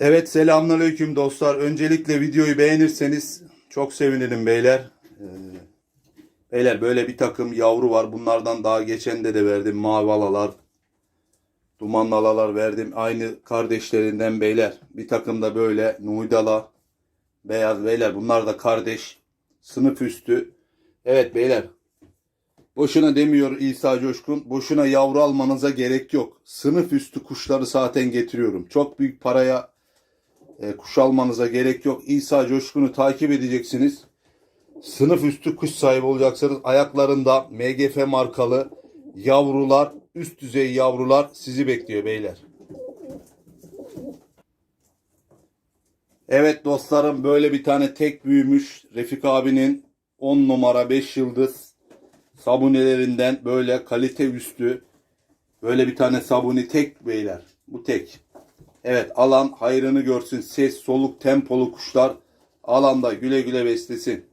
Evet selamünaleyküm dostlar. Öncelikle videoyu beğenirseniz çok sevinirim beyler. Ee, beyler böyle bir takım yavru var. Bunlardan daha geçen de de verdim mavi alalar. Dumanlı alalar verdim. Aynı kardeşlerinden beyler. Bir takım da böyle nuydala. Beyaz beyler. Bunlar da kardeş. Sınıf üstü. Evet beyler. Boşuna demiyor İsa Coşkun. Boşuna yavru almanıza gerek yok. Sınıf üstü kuşları zaten getiriyorum. Çok büyük paraya e, kuş almanıza gerek yok. İsa Coşkun'u takip edeceksiniz. Sınıf üstü kuş sahibi olacaksınız. Ayaklarında MGF markalı yavrular, üst düzey yavrular sizi bekliyor beyler. Evet dostlarım böyle bir tane tek büyümüş Refik abinin 10 numara 5 yıldız sabunelerinden böyle kalite üstü böyle bir tane sabuni tek beyler. Bu tek. Evet alan hayrını görsün. Ses, soluk, tempolu kuşlar alanda güle güle beslesin.